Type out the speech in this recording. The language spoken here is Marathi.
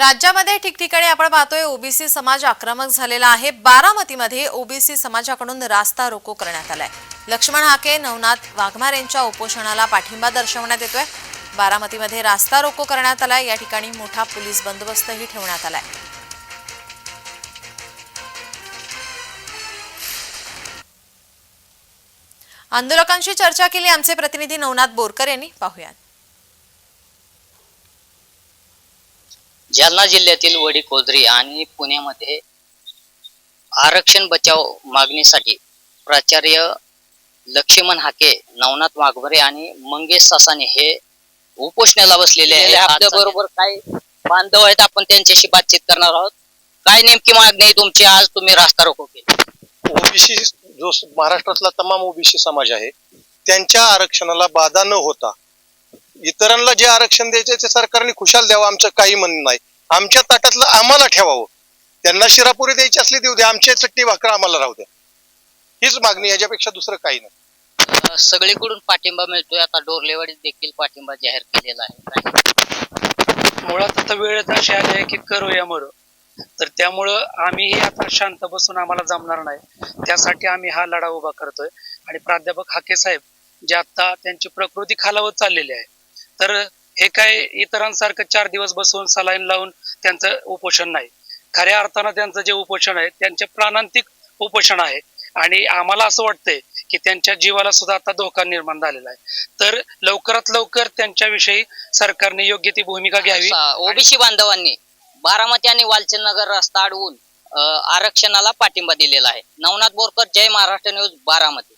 राज्यामध्ये ठिकठिकाणी आपण पाहतोय ओबीसी समाज आक्रमक झालेला आहे. बारामतीमध्ये ओबीसी समाजाकडून रास्ता रोको करण्यात आलाय. लक्ष्मण हाके नवनाथ वाघमार यांच्या उपोषणाला पाठिंबा दर्शवण्यात येतोय. बारामतीमध्ये रास्ता रोको करण्यात आलाय. या ठिकाणी मोठा पोलीस बंदोबस्तही ठेवण्यात आलाय. आंदोलकांशी चर्चा केली आमचे प्रतिनिधी नवनाथ बोरकर यांनी. पाहुयात. जालना जिल्ह्यातील वडी कोजरी आणि पुण्यामध्ये आरक्षण बचाव मागणीसाठी प्राचार्य लक्ष्मण हाके नवनाथ वाघबरे आणि मंगेश सासाने हे उपोषणाला बसलेले आहे आपल्या बरोबर काय बांधव आहेत आपण त्यांच्याशी बातचीत करणार आहोत. काय नेमकी मागणी आहे तुमची? आज तुम्ही रास्ता रोको केली. ओबीसी जो महाराष्ट्रातला तमाम ओबीसी समाज आहे त्यांच्या आरक्षणाला बाधा न होता इतरांना जे आरक्षण द्यायचे ते सरकारने खुशाल द्यावं आमचं काही म्हणणं नाही. आमच्या ताटातलं आम्हाला ठेवावं. त्यांना शिरापुरी द्यायची असली देऊ द्या आमच्या चटणी भाकर आम्हाला राहू द्या. हीच मागणी याच्यापेक्षा दुसरं काही नाही. सगळीकडून पाठिंबा मिळतोय. आता डोरलेवाडीत देखील पाठिंबा जाहीर केलेला आहे? मुळात आता वेळच अशी आली आहे की करूया मरो. तर त्यामुळं आम्हीही आता शांत बसून आम्हाला जमणार नाही. त्यासाठी आम्ही हा लढा उभा करतोय. आणि प्राध्यापक हाके साहेब जे आता त्यांची प्रकृती खालावत चाललेली आहे तर हे काय इतरांसारखं चार दिवस बसून सलाईन लावून त्यांचं उपोषण नाही. खऱ्या अर्थानं त्यांचं जे उपोषण आहे त्यांचे प्राणांतिक उपोषण आहे. आणि आम्हाला असं वाटतंय की त्यांच्या जीवाला सुद्धा आता धोका निर्माण झालेला आहे. तर लवकरात लवकर त्यांच्याविषयी सरकारने योग्य ती भूमिका घ्यावी. ओबीसी बांधवांनी बारामती आणि वालचंद नगर रस्ता अडवून आरक्षणाला पाठिंबा दिलेला आहे. नवनाथ बोरकर जय महाराष्ट्र न्यूज बारामती.